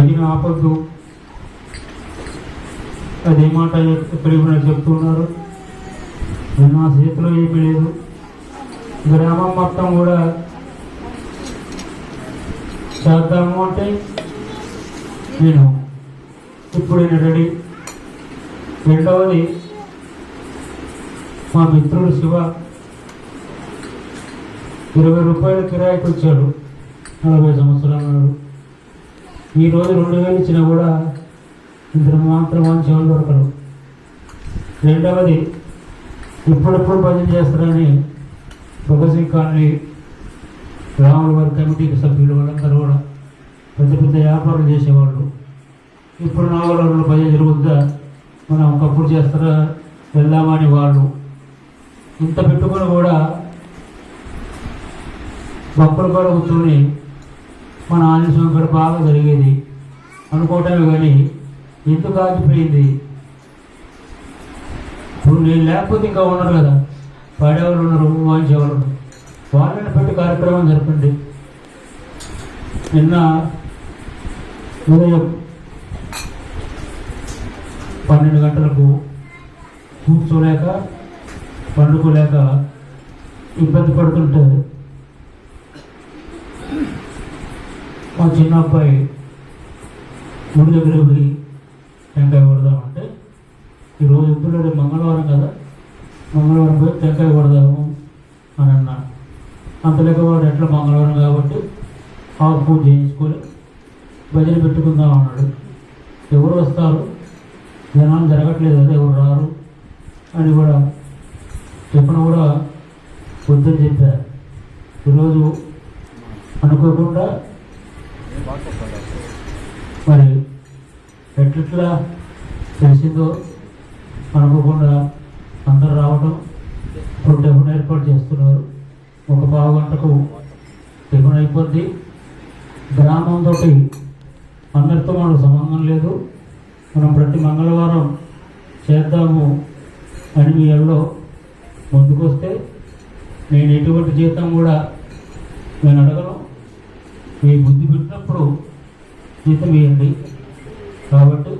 భజన ఆపద్దు. అదే మాట ఎప్పుడు కూడా చెప్తున్నారు నా చేతిలో ఏమీ లేదు. గ్రామం మొత్తం కూడా చేద్దాము అంటే నేను ఇప్పుడు నేను రెడీ. రెండవది మా మిత్రుడు శివ ఇరవై రూపాయలు కిరాయికి వచ్చాడు నలభై సంవత్సరాల నాడు ఈ రోజు రెండు వేలు ఇచ్చినా కూడా ఇద్దరు మాత్రం మంచి వాళ్ళు దొరకరు. రెండవది ఇప్పుడెప్పుడు భజన చేస్తారని భగత్ సింగ్ కాలనీ రాముల వారి కమిటీకి సభ్యులు వాళ్ళందరూ కూడా పెద్ద పెద్ద వ్యాపారం చేసేవాళ్ళు. ఇప్పుడు నాగరంలో భజన జరుగుద్దా మనం ఒకప్పుడు చేస్తారా? వెళ్దామని వాళ్ళు. ఇంత పెట్టుకుని కూడా భక్తులు కూడా కూర్చొని మన ఆంజనేయ ఇక్కడ బాగా జరిగేది. అనుకోవటమే కానీ ఎందుకు ఆగిపోయింది? ఇప్పుడు నేను లేకపోతే ఇంకా ఉన్నారు కదా. పాడేవాళ్ళు ఉన్నారు వాయించేవాళ్ళు వాళ్ళని పెట్టి కార్యక్రమం జరపండి. నిన్న ఉదయం పన్నెండు గంటలకు కూర్చోలేక పండుకోలేక ఇబ్బంది పడుతుంటే మా చిన్న అబ్బాయి గుడి దగ్గర పోయి టెంకాయ కొడదామంటే ఈరోజు ఎప్పుడు మంగళవారం కదా మంగళవారం పోయి టెంకాయ కొడదాము అని అన్నాను అంత లెక్క వాడు ఎట్లా మంగళవారం కాబట్టి హాఫ్ పూజ చేయించుకొని భజన పెట్టుకుందాం అన్నాడు. ఎవరు వస్తారు? జనాలు జరగట్లేదు కదా ఎవరు రారు? అని కూడా చెప్పిన కూడా వద్దని చెప్పారు. ఈరోజు అనుకోకుండా మరి ఎట్లా తెలిసిందో అనుకోకుండా అందరు రావడం ఇప్పుడు టిఫిన్ ఏర్పాటు చేస్తున్నారు. ఒక పావు గంటకు టిఫిన్ అయిపోద్ది. గ్రామంతో అందరితో మనకు సంబంధం లేదు. మనం ప్రతి మంగళవారం చేద్దాము అని మీ ఎల్లో ముందుకొస్తే నేను ఎటువంటి జీతం కూడా నేను అడగను. మీ బుద్ధి పెట్టినప్పుడు జీతం ఇవ్వండి కాబట్టి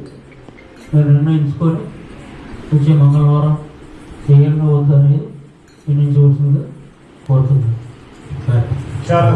మీరు నిర్ణయించుకొని వచ్చే మంగళవారం చేయాలని వద్దు అనేది నిర్ణయించవలసిందిగా కోరుతున్నాను. చాలా